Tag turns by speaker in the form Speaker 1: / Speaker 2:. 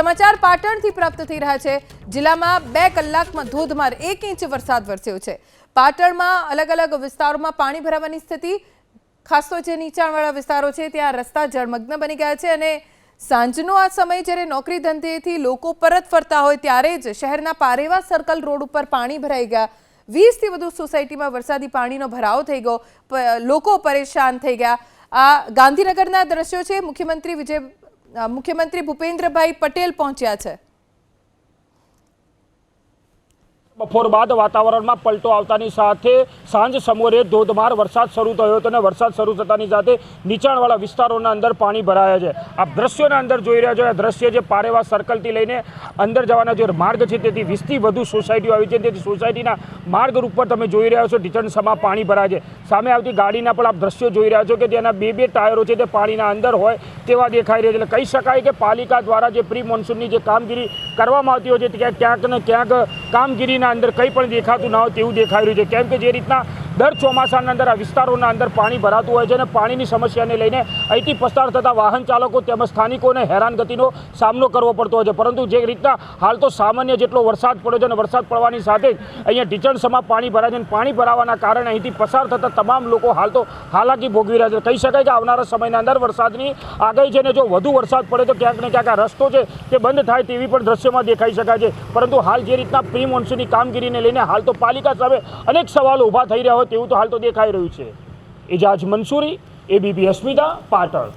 Speaker 1: સમાચાર પાટણથી પ્રાપ્ત થઈ રહ્યા છે. જિલ્લામાં બે કલાકમાં ધોધમાર એક ઇંચ વરસાદ વરસ્યો છે. પાટણમાં અલગ અલગ વિસ્તારોમાં પાણી ભરાવાની સ્થિતિ, ખાસ તો જે નીચાણવાળા વિસ્તારો છે ત્યાં રસ્તા જળમગ્ન બની ગયા છે અને સાંજનો આ સમય જ્યારે નોકરી ધંધેથી લોકો પરત ફરતા હોય ત્યારે જ શહેરના પારેવા સર્કલ રોડ ઉપર પાણી ભરાઈ ગયા. વીસથી વધુ સોસાયટીમાં વરસાદી પાણીનો ભરાવ થઈ ગયો. લોકો પરેશાન થઈ ગયા. આ ગાંધીનગરના દ્રશ્યો છે. મુખ્યમંત્રી વિજય મુખ્યમંત્રી ભૂપેન્દ્રભાઈ પટેલ પહોંચ્યા છે.
Speaker 2: બપોર બાદ વાતાવરણમાં પલટો આવતાની સાથે સાંજ સમોરે ધોધમાર વરસાદ શરૂ થયો હતો અને વરસાદ શરૂ થતાની સાથે નીચાણવાળા વિસ્તારોના અંદર પાણી ભરાયા છે. આપ દ્રશ્યોના અંદર જોઈ રહ્યા છો, આ દ્રશ્ય જે પારેવા સર્કલથી લઈને અંદર જવાના જે માર્ગ છે તેથી વીસથી વધુ સોસાયટીઓ આવી છે તેથી સોસાયટીના માર્ગ ઉપર તમે જોઈ રહ્યા છો, ઢીચણસમાં પાણી ભરાય છે. સામે આવતી ગાડીના પણ આપ દ્રશ્યો જોઈ રહ્યા છો કે જેના બે બે ટાયરો છે તે પાણીના અંદર હોય તેવા દેખાઈ રહ્યા છે. એટલે કહી શકાય કે પાલિકા દ્વારા જે પ્રી મોન્સૂનની જે કામગીરી કરવામાં આવતી હોય છે તે ક્યાંક ક્યાંક ને ક્યાંક કામગીરીના અંદર કંઈ પણ દેખાતું ના હોય તેવું દેખાઈ રહ્યું છે. કેમ કે જે રીતના દર ચોમાસાના અંદર આ વિસ્તારોના અંદર પાણી ભરાતું હોય છે અને પાણીની સમસ્યાને લઈને અહીંથી પસાર થતા વાહન ચાલકો તેમજ સ્થાનિકોને હેરાનગતિનો સામનો કરવો પડતો હોય છે. પરંતુ જે રીતના હાલ તો સામાન્ય જેટલો વરસાદ પડ્યો છે અને વરસાદ પડવાની સાથે જ અહીંયા ઢીચણસમાં પાણી ભરાય છે અને પાણી ભરાવાના કારણે અહીંથી પસાર થતા તમામ લોકો હાલ તો હાલાકી ભોગવી રહ્યા છે. કહી શકાય કે આવનારા સમયના અંદર વરસાદની આગાહી છે ને જો વધુ વરસાદ પડે તો ક્યાંક ને ક્યાંક રસ્તો છે તે બંધ થાય તેવી પણ દ્રશ્યમાં દેખાઈ શકાય છે. પરંતુ હાલ જે રીતના પ્રી મોન્સૂનની કામગીરીને લઈને હાલ તો પાલિકા સામે અનેક સવાલો ઊભા થઈ રહ્યા હોય તેવું તો હાલ તો દેખાઈ રહ્યું છે. એજાજ મંસૂરી એબીપી અસ્મિતા પાટણ.